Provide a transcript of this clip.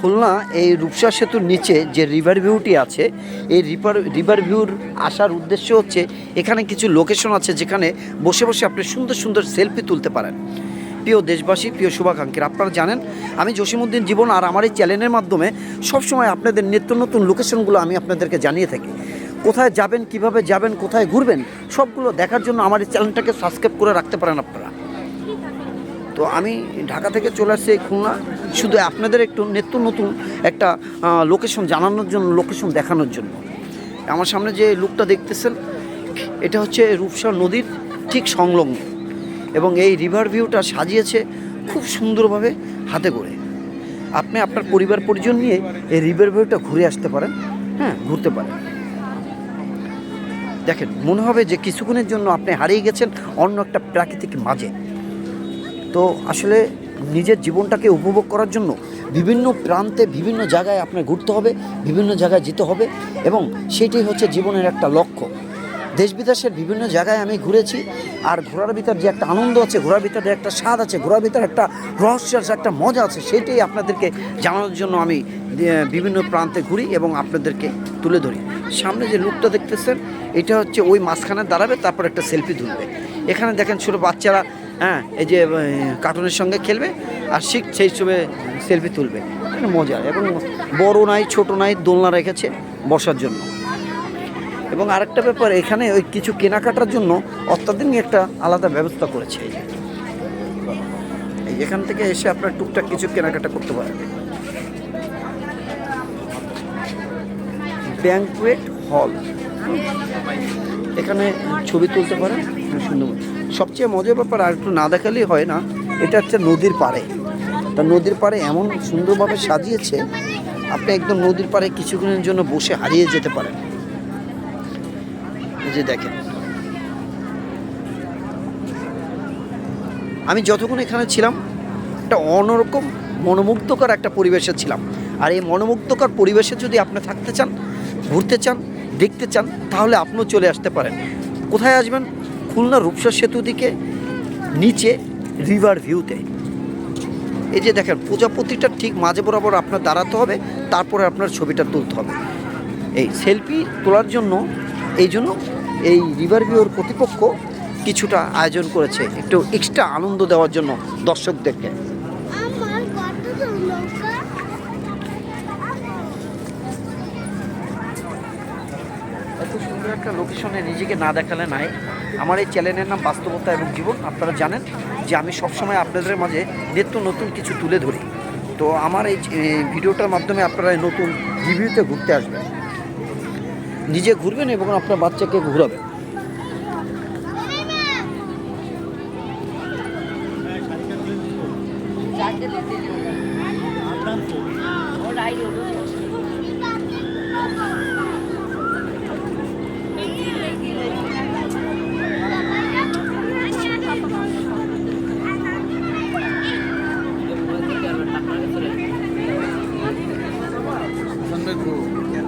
খুলনা এই রূপসা সেতুর নিচে যে রিভার ভিউটি আছে, এই রিভার রিভার ভিউর আসার উদ্দেশ্য হচ্ছে এখানে কিছু লোকেশন আছে যেখানে বসে বসে আপনি সুন্দর সুন্দর সেলফি তুলতে পারেন। প্রিয় দেশবাসী, প্রিয় শুভাকাঙ্ক্ষীর, আপনারা জানেন, আমি জসিমুদ্দিন জীবন আর আমার এই চ্যানেলের মাধ্যমে সবসময় আপনাদের নিত্য নতুন লোকেশনগুলো আমি আপনাদেরকে জানিয়ে থাকি। কোথায় যাবেন, কীভাবে যাবেন, কোথায় ঘুরবেন, সবগুলো দেখার জন্য আমার এই চ্যানেলটাকে সাবস্ক্রাইব করে রাখতে পারেন আপনারা। তো আমি ঢাকা থেকে চলে আসছি এই খুলনা। শুধু আপনাদের একটু নিত্য নতুন একটা লোকেশন জানানোর জন্য লোকেশন দেখানোর জন্য। আমার সামনে যে লুকটা দেখতেছেন, এটা হচ্ছে রূপসা নদীর ঠিক সংলগ্ন। এবং এই রিভার ভিউটা সাজিয়েছে খুব সুন্দরভাবে হাতে করে। আপনি আপনার পরিবার পরিজন নিয়ে এই রিভার ভিউটা ঘুরে আসতে পারেন হ্যাঁ ঘুরতে পারেন। দেখেন, মনে হবে যে কিছুক্ষণের জন্য আপনি হারিয়ে গেছেন অন্য একটা প্রাকৃতিক মাঝে। তো আসলে নিজের জীবনটাকে উপভোগ করার জন্য বিভিন্ন প্রান্তে বিভিন্ন জায়গায় আপনার ঘুরতে হবে, বিভিন্ন জায়গায় যেতে হবে এবং সেটাই হচ্ছে জীবনের একটা লক্ষ্য। দেশ বিদেশের বিভিন্ন জায়গায় আমি ঘুরেছি আর ঘোরার ভিতর যে একটা আনন্দ আছে, ঘোরার ভিতরে একটা স্বাদ আছে, ঘোরার ভিতরে একটা রহস্য আছে, একটা মজা আছে, সেটাই আপনাদেরকে জানানোর জন্য আমি বিভিন্ন প্রান্তে ঘুরি এবং আপনাদেরকে তুলে ধরি। সামনে যে লুকটা দেখতেছেন, এটা হচ্ছে ওই মাঝখানে দাঁড়াবে, তারপর একটা সেলফি তুলবে। এখানে দেখেন ছোটো বাচ্চারা হ্যাঁ এই যে কার্টুনের সঙ্গে খেলবে আর শিখ সেই সময় সেলফি তুলবে। মজা, এবং বড় নাই, ছোট নাই, দোলনা রেখেছে বসার জন্য। এবং আরেকটা ব্যাপার, এখানে ওই কিছু কেনাকাটার জন্য অত্যাধুনিক একটা আলাদা ব্যবস্থা করেছে। এই যে এখান থেকে এসে আপনার টুকটাক কিছু কেনাকাটা করতে পারেন। ব্যাংকুয়েট হল এখানে ছবি তুলতে পারেন। সুন্দর। সবচেয়ে মজার ব্যাপার আর একটু না দেখালেই হয় না, এটা হচ্ছে নদীর পাড়ে। তা নদীর পাড়ে এমন সুন্দরভাবে সাজিয়েছে, আপনি একদম নদীর পাড়ে কিছুক্ষণের জন্য বসে হারিয়ে যেতে পারেন। যে দেখেন। আমি যতক্ষণ এখানে ছিলাম, একটা অন্যরকম মনোমুগ্ধকর একটা পরিবেশে ছিলাম। আর এই মনোমুগ্ধকর পরিবেশে যদি আপনি থাকতে চান, ঘুরতে চান, দেখতে চান, তাহলে আপনিও চলে আসতে পারেন। কোথায় আসবেন? খুলনা রূপসা সেতু দিকে নিচে রিভার ভিউতে। এই যে দেখেন প্রজাপতিটা ঠিক মাঝে বরাবর আপনার দাঁড়াতে হবে তারপরে আপনার ছবিটা তুলতে হবে। এই সেলফি তোলার জন্য এই জন্য এই রিভার ভিউর কর্তৃপক্ষ কিছুটা আয়োজন করেছে একটু এক্সট্রা আনন্দ দেওয়ার জন্য দর্শকদেরকে। এত সুন্দর একটা লোকেশনে নিজেকে না দেখালে নাই। আমার এই চ্যানেলের নাম বাস্তবতা এবং জীবন, আপনারা জানেন যে আমি সবসময় আপনাদের মাঝে নিত্য নতুন কিছু তুলে ধরি। তো আমার এই ভিডিওটার মাধ্যমে আপনারা নতুন রিভিউতে ঘুরতে আসবেন। নিজে ঘুরবেন এবং আপনার বাচ্চাকে ঘুরাবেন।